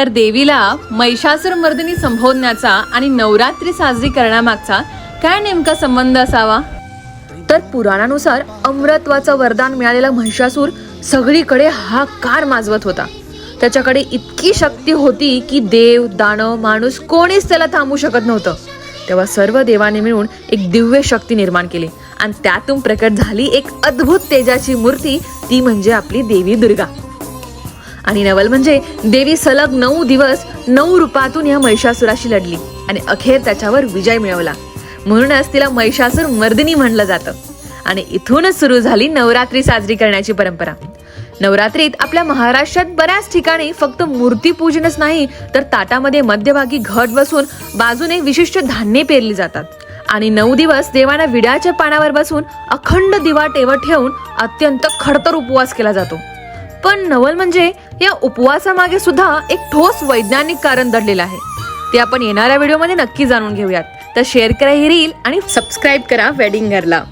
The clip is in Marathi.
तर देवीला महिषासूर मर्दिनी संबोधण्याचा आणि नवरात्री साजरी करण्यामागचा काय नेमका संबंध असावा? तर पुराणानुसार अमृत्वाचं वरदान मिळालेला महिषासूर सगळीकडे हाकार माजवत होता. त्याच्याकडे इतकी शक्ती होती की देव दानव माणूस कोणीच त्याला थांबू शकत नव्हतं. तेव्हा सर्व देवाने मिळून एक दिव्य शक्ती निर्माण केली आणि त्यातून प्रकट झाली एक अद्भुत तेजाची मूर्ती ती म्हणजे आपली देवी दुर्गा. आणि नवल म्हणजे देवी सलग नऊ दिवस नऊ रूपातून या महिषासुराशी लढली आणि अखेर त्याच्यावर विजय मिळवला. म्हणूनच तिला महिषासूर मर्दिनी म्हणलं जातं. आणि इथूनच सुरू झाली नवरात्री साजरी करण्याची परंपरा. नवरात्रीत आपल्या महाराष्ट्रात बऱ्याच ठिकाणी फक्त मूर्तीपूजनच नाही तर ताटामध्ये मध्यभागी घट बसून बाजूने विशिष्ट धान्ये पेरली जातात. आणि नऊ दिवस देवाना विड्याच्या पानावर बसून अखंड दिवा टेवत ठेवून अत्यंत खडतर उपवास केला जातो. पण नवल म्हणजे या उपवासामागे सुद्धा एक ठोस वैज्ञानिक कारण दडलेलं आहे. ते आपण येणाऱ्या व्हिडिओमध्ये नक्की जाणून घेऊयात. तर शेअर करा ही रील आणि सबस्क्राईब करा वेडिंग घरला.